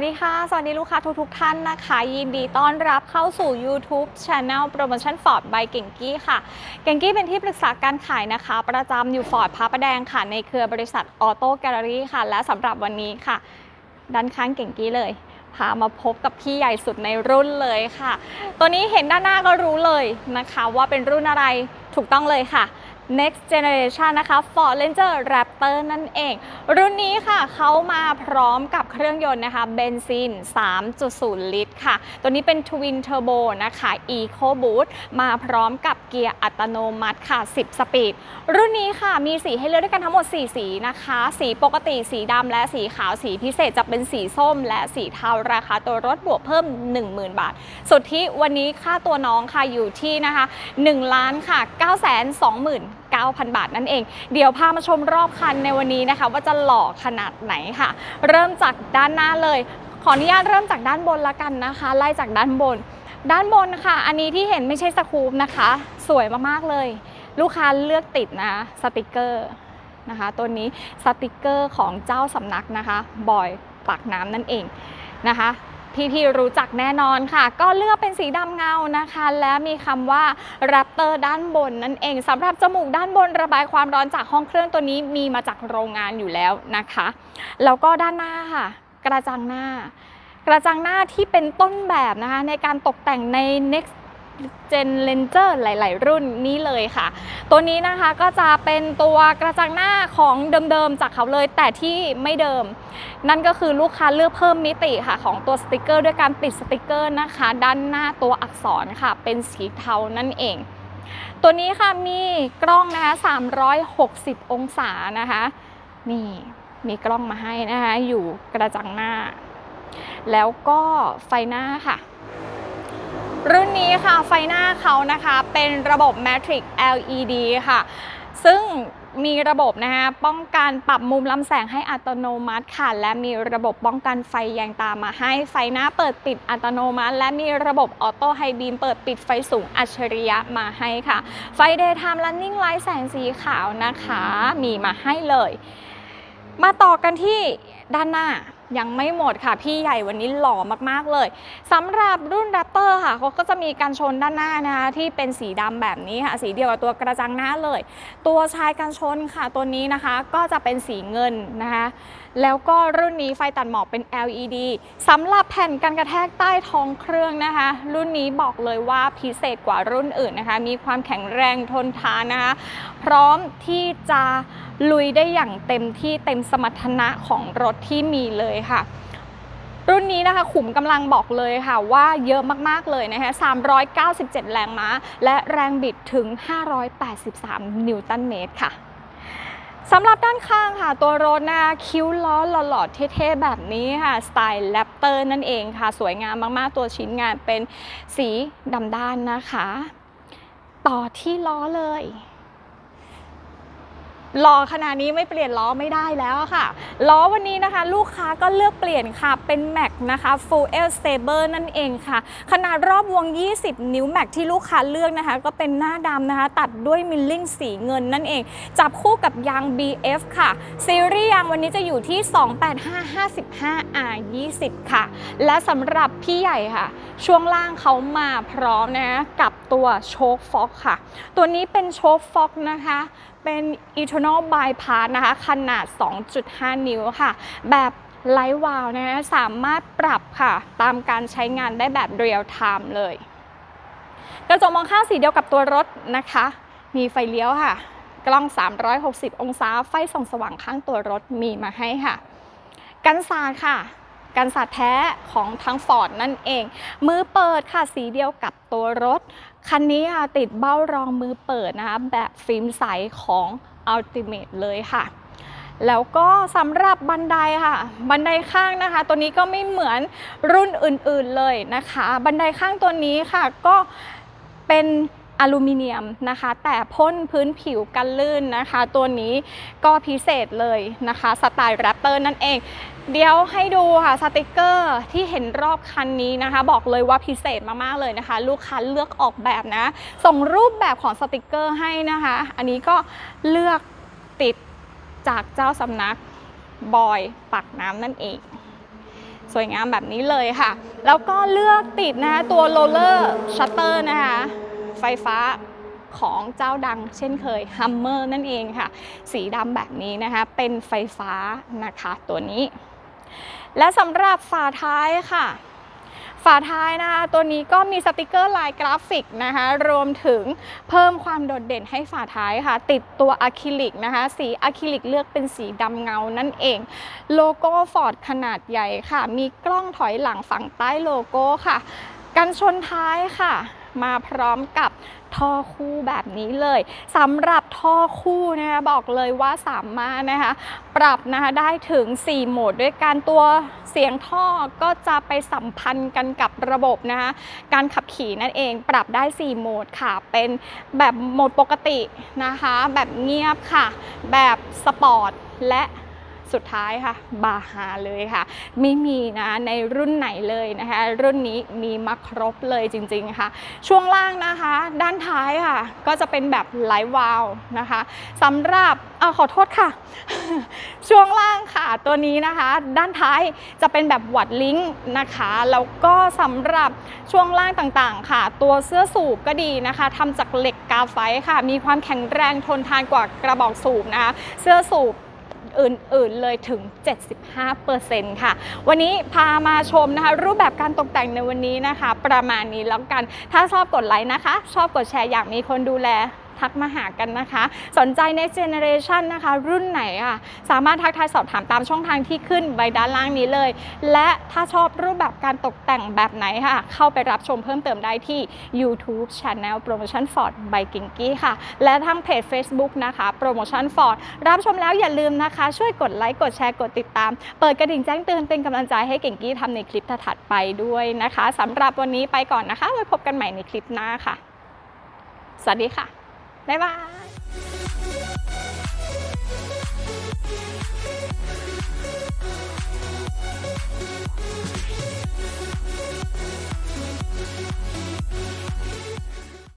วัสดีค่ะ สวัสดีลูกค้าทุกๆทท่านนะคะ ยินดีต้อนรับเข้าสู่ YouTube Channel Promotion Ford by เก่งกี้ค่ะ เก่งกี้เป็นที่ปรึกษาการขายนะคะ ประจำอยู่ฟอร์ดพระประแดงค่ะ ในเครือบริษัทออโต้แกลเลอรี่ค่ะ และสำหรับวันนี้ค่ะ ด้านข้างเก่งกี้เลยพามาพบกับพี่ใหญ่สุดในรุ่นเลยค่ะ ตัวนี้เห็นด้านหน้าก็รู้เลยนะคะ ว่าเป็นรุ่นอะไรถูกต้องเลยค่ะ next generation นะคะ Ford Ranger Raptor นั่นเอง รุ่นนี้ค่ะเขามาพร้อมกับเครื่องยนต์นะคะเบนซิน 3.0 ลิตรค่ะ ตัวนี้เป็น Twin Turbo นะคะ Eco Boost มาพร้อมกับเกียร์อัตโนมัติค่ะ 10 สปีด รุ่นนี้ค่ะมีสีให้เลือกด้วยกันทั้งหมด 4 สีนะคะ สีปกติสีดำและสีขาวสีพิเศษจะเป็นสีส้ม และสีเทาราคาตัวรถบวกเพิ่ม 10,000 บาท สุดที่วันนี้ค่าตัวน้องค่ะอยู่ที่นะคะ1ล้านค่ะ9 2 9 0 9,000 บาทนั่นเอง เดี๋ยวพามาชมรอบคันในวันนี้นะคะ ว่าจะหล่อขนาดไหนค่ะ เริ่มจากด้านหน้าเลย ขออนุญาตเริ่มจากด้านบนละกันนะคะ ไล่จากด้านบน ด้านบนค่ะ อันนี้ที่เห็นไม่ใช่สกูปนะคะ สวยมากๆเลย ลูกค้าเลือกติดนะสติกเกอร์นะคะ ตัวนี้สติกเกอร์ของเจ้าสำนักนะคะบอยปากน้ำนั่นเองนะคะ พี่ๆรู้จักแน่นอนค่ะ ก็เลือกเป็นสีดำเงานะคะ และมีคำว่าแรปเตอร์ด้านบนนั่นเองสำหรับจมูกด้านบนระบายความร้อนจากห้องเครื่องตัวนี้มีมาจากโรงงานอยู่แล้วนะคะแล้วก็ด้านหน้าค่ะ กระจังหน้ากระจังหน้าที่เป็นต้นแบบนะคะในการตกแต่งใน next Gen Ranger หลาย ๆ รุ่นนี้เลยค่ะ ตัวนี้นะคะก็จะเป็นตัวกระจังหน้าของเดิม ๆ จากเขาเลย แต่ที่ไม่เดิม นั่นก็คือลูกค้าเลือกเพิ่มมิติค่ะ ของตัวสติกเกอร์ด้วยการติดสติกเกอร์นะคะ ด้านหน้าตัวอักษรค่ะ เป็นสีเทานั่นเอง ตัวนี้ค่ะมีกล้องนะคะ360 องศานะคะ นี่มีกล้องมาให้นะคะ อยู่กระจังหน้า แล้วก็ไฟหน้าค่ะ รุ่นนี้ค่ะไฟหน้าเขานะคะเป็นระบบ Matrix LED ค่ะ ซึ่งมีระบบนะคะป้องกันปรับมุมลำแสงให้อัตโนมัติค่ะ และมีระบบป้องกันไฟแยงตามาให้ไฟหน้าเปิดปิดอัตโนมัติ และมีระบบออโต้ไฮบีมเปิดปิดไฟสูงอัจฉริยะมาให้ค่ะ ไฟ Daytime Running Light แสงสีขาวนะคะ มีมาให้เลย มาต่อกันที่ด้านหน้า ยังไม่หมดค่ะ พี่ใหญ่วันนี้หล่อมากๆเลยสำหรับรุ่น Raptor ค่ะเขาก็จะมีการชนด้านหน้านะคะที่เป็นสีดำแบบนี้ค่ะ สีเดียวกับตัวกระจังหน้าเลย ตัวชายกันชนค่ะตัวนี้นะคะ ก็จะเป็นสีเงินนะคะ แล้วก็รุ่นนี้ไฟตัดหมอกเป็น LED สำหรับแผ่นกันกระแทกใต้ท้องเครื่องนะคะ รุ่นนี้บอกเลยว่าพิเศษกว่ารุ่นอื่นนะคะ มีความแข็งแรงทนทานนะคะ พร้อมที่จะลุยได้อย่างเต็มที่เต็มสมรรถนะของรถที่มีเลยค่ะ รุ่นนี้นะคะขุมกำลังบอกเลยค่ะว่าเยอะมาก ๆ เลยนะคะ397 แรงม้า และแรงบิดถึง 583 นิวตันเมตรค่ะสำหรับด้านข้างค่ะ ตัวรถนะคิ้วล้อหล่อๆเท่ๆแบบนี้ค่ะ สไตล์แรปเตอร์นั่นเองค่ะ สวยงามมากๆ ตัวชิ้นงานเป็นสีดำด้านนะคะ ต่อที่ล้อเลย ล้อขนาดนี้ไม่เปลี่ยนล้อไม่ได้แล้วค่ะ ล้อวันนี้นะคะ ลูกค้าก็เลือกเปลี่ยนค่ะ เป็นแม็กนะคะ Full Saber นั่นเองค่ะ ขนาดรอบวง 20 นิ้วแม็กที่ลูกค้าเลือกนะคะ ก็เป็นหน้าดำนะคะ ตัดด้วยมิลลิ่งสีเงินนั่นเอง จับคู่กับยาง BF ค่ะ ซีรีส์ยางวันนี้จะอยู่ที่ 285-55 R 20 ค่ะ และสำหรับพี่ใหญ่ค่ะ ช่วงล่างเขามาพร้อมนะะกับ ตัวโชคฟ็อกค่ะ ตัวนี้เป็นโชคฟ็อกนะคะ เป็น Eternal Bypass นะคะ ขนาด 2.5 นิ้วค่ะ แบบไลท์วาลนะคะสามารถปรับค่ะ ตามการใช้งานได้แบบเรียลไทม์เลย กระจกมองข้างสีเดียวกับตัวรถนะคะ มีไฟเลี้ยวค่ะ กล้อง 360 องศาไฟส่องสว่างข้างตัวรถมีมาให้ค่ะ กันสาดค่ะ กันสาดแท้ของทั้งฟอร์ดนั่นเอง มือเปิดค่ะสีเดียวกับตัวรถ คันนี้ค่ะติดเบ้ารองมือเปิดนะคะแบบฟิล์มใสของ Ultimate เลยค่ะแล้วก็สำหรับบันไดค่ะ บันไดข้างนะคะ ตัวนี้ก็ไม่เหมือนรุ่นอื่นๆเลยนะคะ บันไดข้างตัวนี้ค่ะก็เป็น อลูมิเนียมนะคะ แต่พ่นพื้นผิวกันลื่นนะคะ ตัวนี้ก็พิเศษเลยนะคะสไตล์แรปเตอร์นั่นเอง เดี๋ยวให้ดูค่ะสติกเกอร์ที่เห็นรอบคันนี้นะคะ บอกเลยว่าพิเศษมากๆเลยนะคะ ลูกค้าเลือกออกแบบนะ ส่งรูปแบบของสติกเกอร์ให้นะคะ อันนี้ก็เลือกติดจากเจ้าสำนักบอยปักน้ำนั่นเองสวยงามแบบนี้เลยค่ะ แล้วก็เลือกติดนะคะตัวโรลเลอร์ชัตเตอร์นะคะ ไฟฟ้าของเจ้าดังเช่นเคย Hummer นั่นเองค่ะ สีดำแบบนี้นะคะ เป็นไฟฟ้านะคะตัวนี้ และสำหรับฝาท้ายค่ะ ฝาท้ายนะคะตัวนี้ก็มีสติกเกอร์ลายกราฟิกนะคะ รวมถึงเพิ่มความโดดเด่นให้ฝาท้ายค่ะ ติดตัวอะคริลิกนะคะ สีอะคริลิกเลือกเป็นสีดำเงานั่นเอง โลโก้ฟอร์ดขนาดใหญ่ค่ะ มีกล้องถอยหลังฝั่งใต้โลโก้ค่ะ กันชนท้ายค่ะ มาพร้อมกับท่อคู่แบบนี้เลยสำหรับท่อคู่นะคะบอกเลยว่าสามารถนะคะปรับนะคะได้ถึง 4 โหมดด้วยการตัวเสียงท่อก็จะไปสัมพันธ์กันกับระบบนะคะการขับขี่นั่นเองปรับได้ 4 โหมดค่ะ เป็นแบบโหมดปกตินะคะ แบบเงียบค่ะ แบบสปอร์ตและ สุดท้ายค่ะ บาฮาเลยค่ะ ไม่มีนะในรุ่นไหนเลยนะคะ รุ่นนี้มีมาครบเลยจริงๆค่ะ ช่วงล่างนะคะ ด้านท้ายค่ะ ก็จะเป็นแบบไลท์วาลนะคะสำหรับเออขอโทษค่ะ ช่วงล่างค่ะตัวนี้นะคะ ด้านท้ายจะเป็นแบบวัดลิงก์นะคะแล้วก็สำหรับช่วงล่างต่างๆค่ะ ตัวเสื้อสูบก็ดีนะคะทำจากเหล็กกาไฟค่ะ มีความแข็งแรงทนทานกว่ากระบอกสูบนะคะ เสื้อสูบ อื่นๆเลยถึง 75%ค่ะ วันนี้พามาชมนะคะ รูปแบบการตกแต่งในวันนี้นะคะ ประมาณนี้แล้วกัน ถ้าชอบกดไลค์นะคะ ชอบกดแชร์อยากมีคนดูแล ทักมาหากันนะคะ สนใจ next generation นะคะ รุ่นไหนอะสามารถทักทายสอบถามตามช่องทางที่ขึ้นใบด้านล่างนี้เลย และถ้าชอบรูปแบบการตกแต่งแบบไหนค่ะ เข้าไปรับชมเพิ่มเติมได้ที่ YouTube Channel Promotion Ford by g i n g y ค่ะ และทางเพจ Facebook นะคะ Promotion Ford รับชมแล้วอย่าลืมนะคะ ช่วยกดไลค์กดแชร์กดติดตาม เปิดกระดิ่งแจ้งเตือนเป็นกำลังใจให้เก่งกี้ทำในคลิปถัดไปด้วยนะคะสำหรับวันนี้ไปก่อนนะคะไว้พบกันใหม่ในคลิปหน้าค่ะ สวัสดีค่ะ บ๊ายบาย